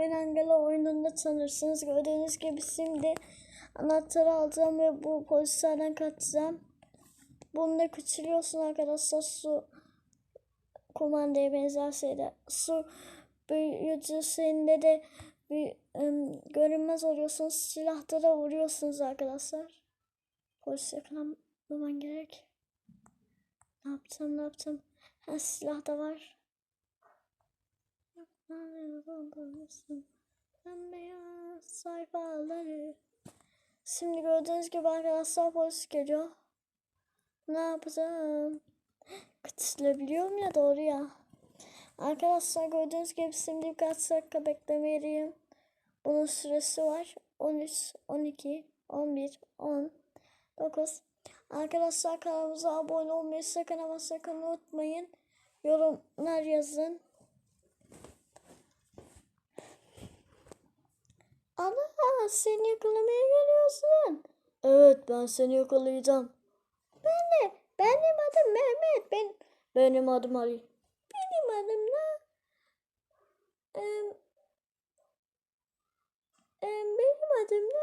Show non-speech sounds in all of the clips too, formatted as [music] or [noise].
beni Angela oyununda tanırsınız. Gördüğünüz gibi şimdi anahtarı alacağım ve bu polislerden kaçacağım. Bunu da küçülüyorsun arkadaşlar su kumandaya benzer şeyler. Su büyücüsünde de bir ım, görünmez oluyorsunuz. Silahta da vuruyorsunuz arkadaşlar. Polis yakalanmaman gerek. Ne yapacağım ne yapacağım. Ha silah da var. Bembeyaz sayfaları. Şimdi gördüğünüz gibi arkadaşlar polis geliyor. Ne yapacağım? Kaçırılabiliyorum ya doğru ya. Arkadaşlar gördüğünüz gibi şimdi birkaç dakika beklemeliyim. Bunun süresi var. 13, 12, 11, 10, 9. Arkadaşlar kanalımıza abone olmayı sakın ama sakın unutmayın. Yorumlar yazın. Ana seni yakalamaya geliyorsun. Evet ben seni yakalayacağım. Ben de. Benim adım Mehmet. Ben, benim adım Ali. Benim adım ne? Em, em, benim adım ne?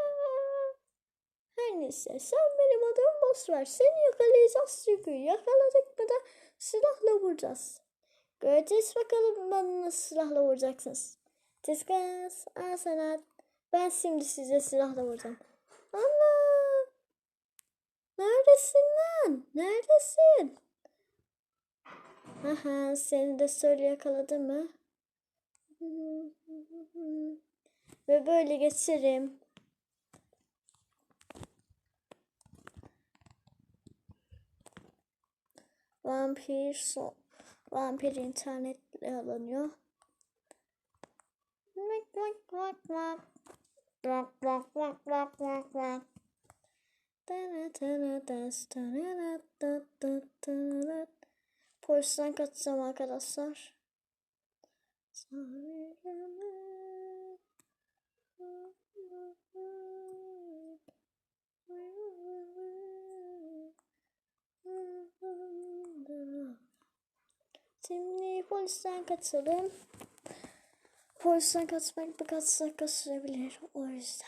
Her neyse sen benim adımı boş ver. Seni yakalayacağız çünkü. Yakaladık mı da silahla vuracağız. Göreceğiz bakalım bana nasıl silahla vuracaksınız. Tiskas, al sana. Ben şimdi size silahla vuracağım. Allah! Neredesin lan? Neredesin? Aha, seni de söyle yakaladı mı? Ve böyle geçerim. Vampir so vampir internetle alınıyor. Vak vak vak vak. Vak vak vak vak vak vak. Polisten kaçacağım arkadaşlar. Şimdi polisten kaçalım. Polisten kaçmak birkaç dakika sürebilir. O yüzden.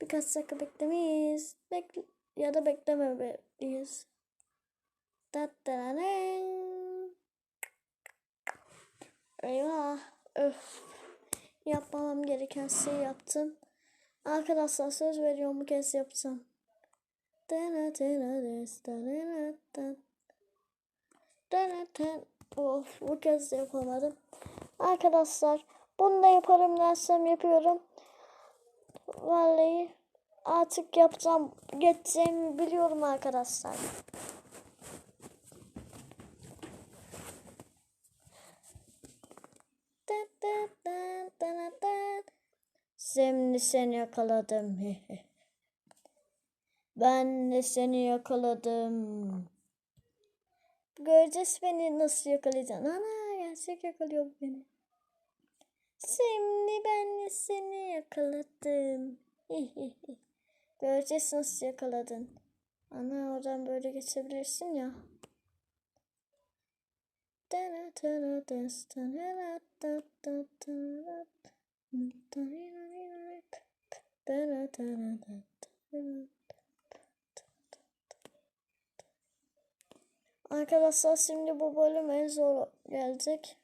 Birkaç dakika beklemeyiz. Bekle ya da beklememeliyiz. Tattaranen. Eyvah. Öf. Yapmamam gereken şey yaptım. Arkadaşlar söz veriyorum bu kez yapacağım. Of bu kez yapamadım. Arkadaşlar bunu da yaparım dersem yapıyorum. Vallahi artık yapacağım, geçeceğimi biliyorum arkadaşlar. Şimdi seni yakaladım. [laughs] Ben de seni yakaladım. Göreceğiz beni nasıl yakalayacaksın. Ana gerçek yakalıyor beni. Şimdi ben de seni yakaladım. Göreceğiz nasıl yakaladın. Ana oradan böyle geçebilirsin ya. Arkadaşlar şimdi bu bölüm en zor gelecek.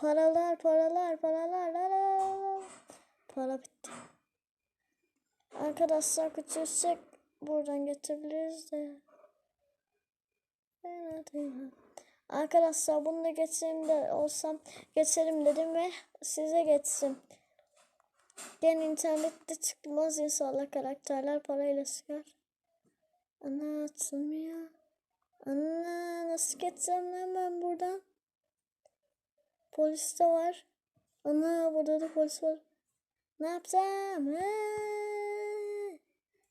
Paralar, paralar, paralar, paralar. Para bitti. Arkadaşlar küçülsek buradan geçebiliriz de. Arkadaşlar bunu da geçeyim de olsam geçerim dedim ve size geçsin. Gen internette çıkmaz inşallah karakterler parayla çıkar. Ana açılmıyor. Ana nasıl lan ben buradan? Polis de var. Ana burada da polis var. Ne yapacağım? Ha?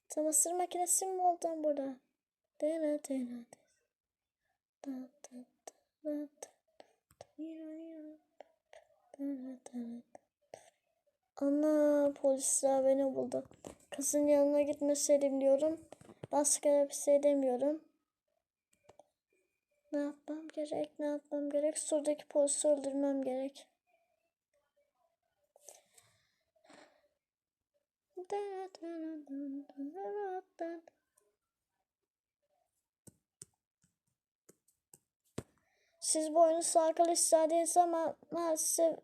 Çamaşır makinesi mi oldu burada? Dena dena. Ana polisler beni buldu. Kızın yanına gitmeseydim diyorum. Başka bir şey demiyorum. Ne yapmam gerek? Ne yapmam gerek? Surdaki polisi öldürmem gerek. Siz bu oyunu sarkılı istediniz ama maalesef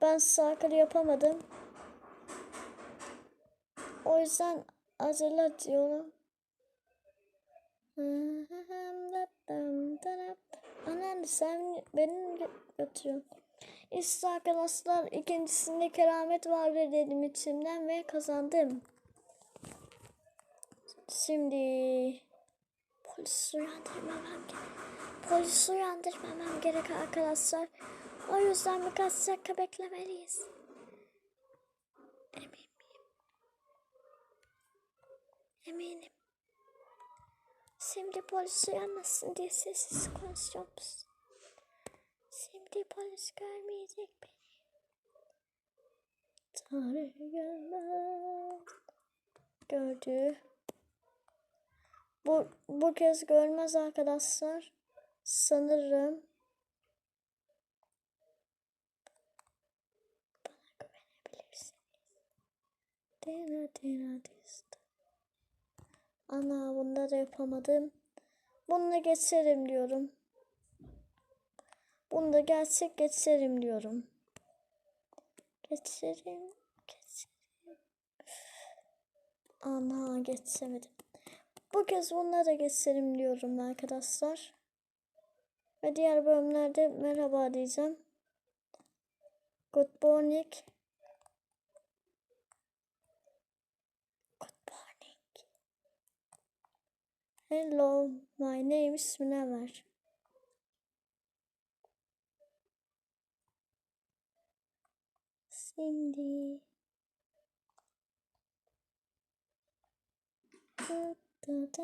ben sarkılı yapamadım. O yüzden hazırla diyorum. Anneanne sen beni gö- götürüyorsun. İşte arkadaşlar ikincisinde keramet var dedim içimden ve kazandım. Şimdi polis uyandırmamam gerek. Polis uyandırmamam gerek arkadaşlar. O yüzden birkaç dakika beklemeliyiz. Emin miyim? Eminim. Şimdi polis uyanmasın diye sessiz konuşuyoruz. Şimdi polis görmeyecek beni. Tanrı görmez. Gördü. Bu, bu kez görmez arkadaşlar. Sanırım. Bana güvenebilirsiniz. Dena dena desta. Ana bunda da yapamadım. Bununla geçerim diyorum. Bunu da gerçek geçerim diyorum. Geçerim. Geçerim. Ana geçemedim. Bu kez bununla da geçerim diyorum arkadaşlar. Ve diğer bölümlerde merhaba diyeceğim. Good morning. Hello, my name is Münevver. Şimdi. Da, da, da.